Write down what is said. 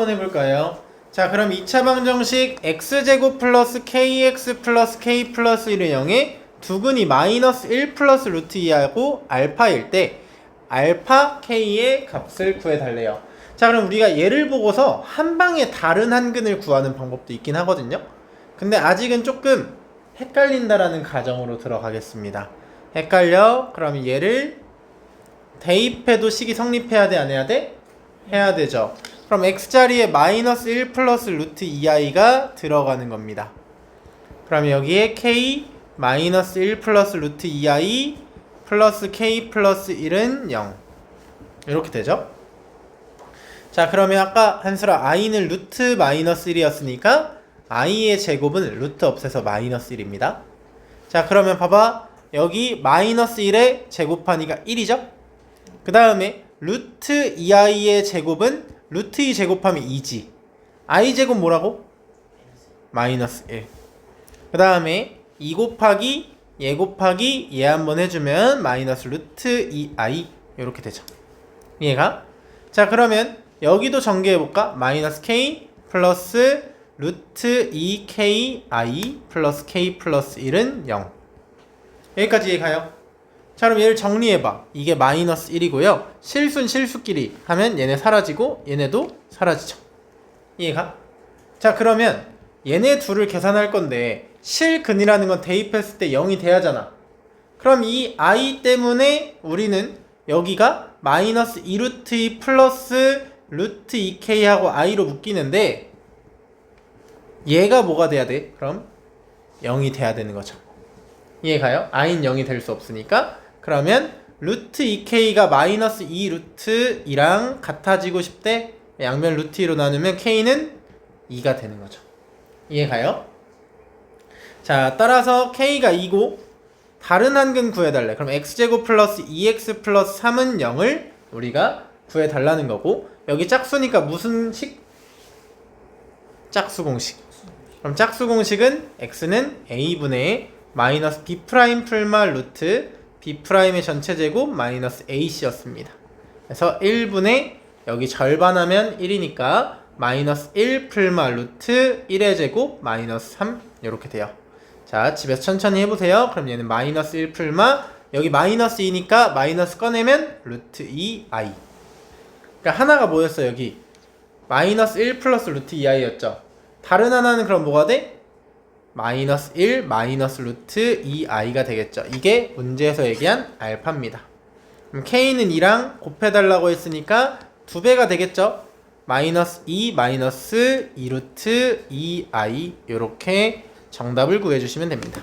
한번 해볼까요? 자 그럼 2차 방정식 x제곱 플러스 kx 플러스 k 플러스 1은 0에 두근이 마이너스 1 플러스 루트 2하고 알파일 때 알파 k의 값을 구해달래요 자 그럼 우리가 얘를 보고서 한 방에 다른 한근을 구하는 방법도 있긴 하거든요 근데 아직은 조금 헷갈린다라는 가정으로 들어가겠습니다 헷갈려? 그럼 얘를 대입해도 식이 성립해야 돼 안 해야 돼? 해야 되죠 그럼 x자리에 마이너스 1 플러스 루트 2i가 들어가는 겁니다. 그럼 여기에 k 마이너스 1 플러스 루트 2i 플러스 k 플러스 1은 0 이렇게 되죠. 자 그러면 아까 한수라 i는 루트 마이너스 1이었으니까 i의 제곱은 루트 없애서 마이너스 1입니다. 자 그러면 봐봐 여기 마이너스 1에 제곱하니까 1이죠. 그 다음에 루트 2i의 제곱은 루트 2 제곱하면 2지. i 제곱 뭐라고? 마이너스 1. 그 다음에 2 곱하기 얘 곱하기 얘 한번 해주면 마이너스 루트 2i 이렇게 되죠. 이해가? 자 그러면 여기도 전개해볼까? 마이너스 k 플러스 루트 2ki 플러스 k 플러스 1은 0. 여기까지 이해가요? 자 그럼 얘를 정리해봐 이게 마이너스 1이고요 실수는 실수끼리 하면 얘네 사라지고 얘네도 사라지죠 이해가? 자 그러면 얘네 둘을 계산할 건데 실근이라는 건 대입했을 때 0이 돼야잖아 그럼 이 i 때문에 우리는 여기가 마이너스 2루트 2 플러스 루트 2k하고 i로 묶이는데 얘가 뭐가 돼야 돼? 그럼 0이 돼야 되는 거죠 이해가요? i는 0이 될 수 없으니까 그러면 루트 2k가 마이너스 2 루트 2랑 같아지고 싶대 양면 루트 2로 나누면 k는 2가 되는 거죠 이해가요? 자 따라서 k가 2고 다른 한근 구해달래 그럼 x제곱 플러스 2x 플러스 3은 0을 우리가 구해달라는 거고 여기 짝수니까 무슨 식? 짝수 공식 그럼 짝수 공식은 x는 a분의 마이너스 b 프라임 풀마 루트 b 프라임의 전체 제곱 마이너스 ac였습니다. 그래서 1분의 여기 절반하면 1이니까 마이너스 1 풀마 루트 1의 제곱 마이너스 3 이렇게 돼요. 자 집에서 천천히 해보세요. 그럼 얘는 마이너스 1 풀마 여기 마이너스 2니까 마이너스 꺼내면 루트 2i 그러니까 하나가 뭐였어 여기 마이너스 1 플러스 루트 2i였죠. 다른 하나는 그럼 뭐가 돼? 마이너스 1 마이너스 루트 2i가 되겠죠. 이게 문제에서 얘기한 알파입니다. 그럼 k는 2랑 곱해달라고 했으니까 두 배가 되겠죠. 마이너스 2 마이너스 2 루트 2i 이렇게 정답을 구해주시면 됩니다.